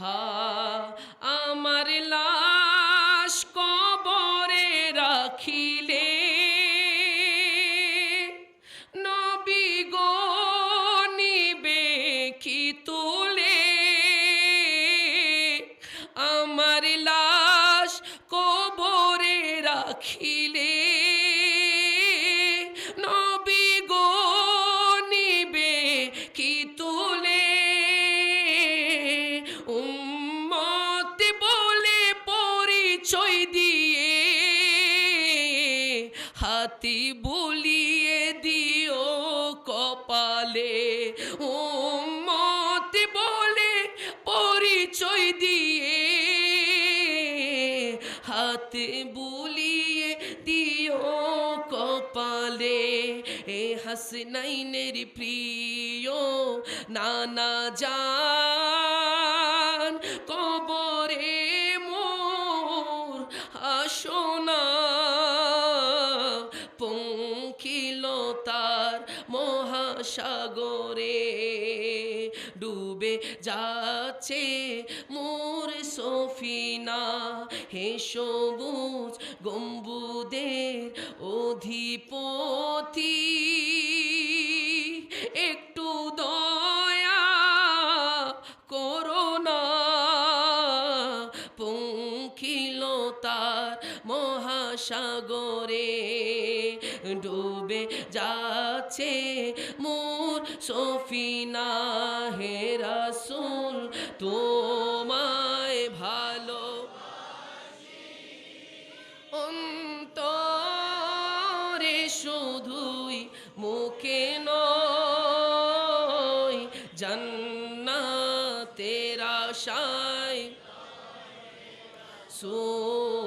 হা আমার লাশ কবরে রাখিলে। নবী গো নিবে কি তুলে হাতি বুলিয়ে দিও কপালে। ও উম্মত বলে পরিচয় দিয়ে। হাতে বুলিয়ে দিও কপালে। এ হাসনাইনের প্রিয় নানা জান মহাসাগরে ডুবে যাচ্ছে মোর সফিনা। হে সবুজ গম্বুদের অধিপতি, একটু দয়া করোনা পঙ্কিলতার মহাসাগরে ডুবে যাচ্ছে মোর সফিনা হে রাসূল তোমায় ভালো অন্তরে শুধুই মুখে নয় জান্নাতের আশায়। সুল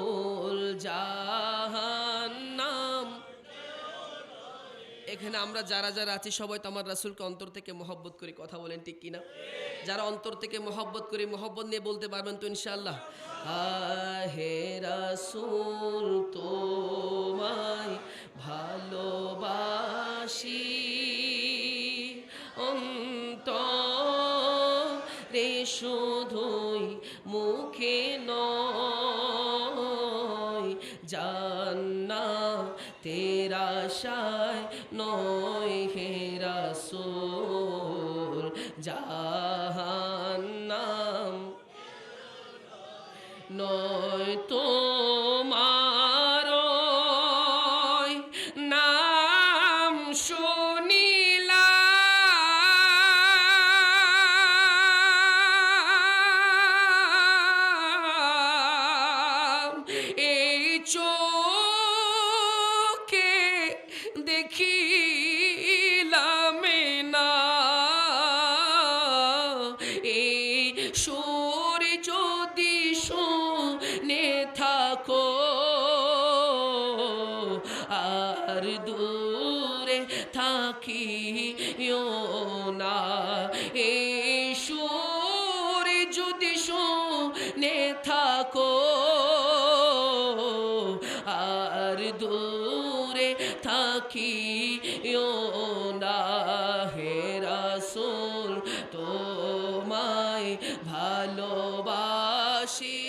এখানে আমরা যারা যারা আছি, সবাই তো আমার রাসূলকে অন্তর থেকে মহব্বত করি। কথা বলেন ঠিক কিনা? যারা অন্তর থেকে মহব্বত করি, মহব্বত নিয়ে বলতে পারবেন তো ইনশাআল্লাহ। আহে রাসূল, তোমায় ভালোবাসি। অন্তরে শুধুই মুখে নয় জাহান্নাম। নয় তোমার নাম দেখিলাম আর দূরে থাকিও না। এই সুর যদি শুনে থাকো, আর দূরে থাকিও না। হে রাসূল, তোমায় ভালোবাসি।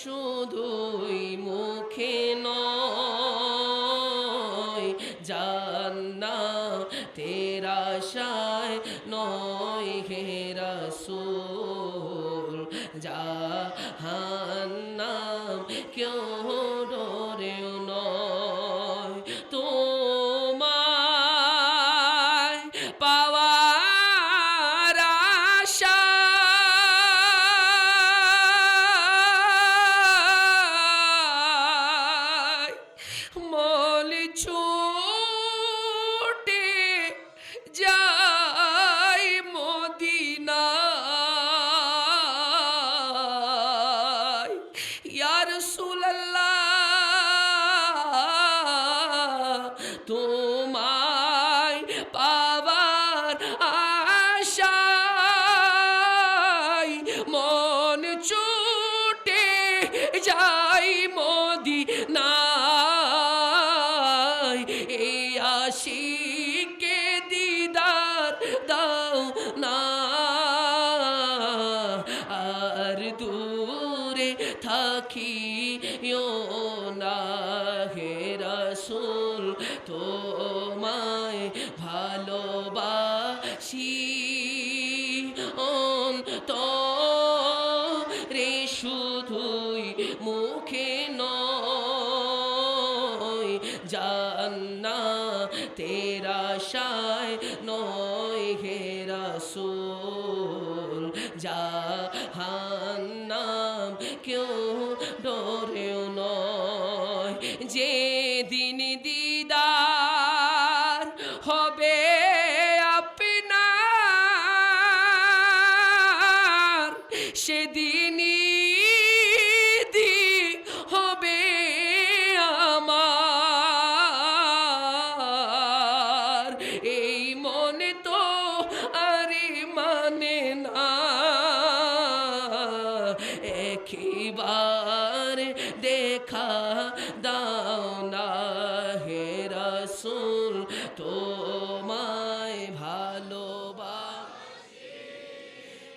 শুধুই মুখে নয় জান্না তেরা শায় ইয়ার সুল্লাহ তোমায় পাবার আশাই মন ছুটে যাই মদিনায় রাখিও না হে রসুল, তোমায় ভালোবাসি। অন্ত রে শুধুই মুখে নয় জান্না তেরা শায় নয় হে রসুল। নয়। যে দিন দিদার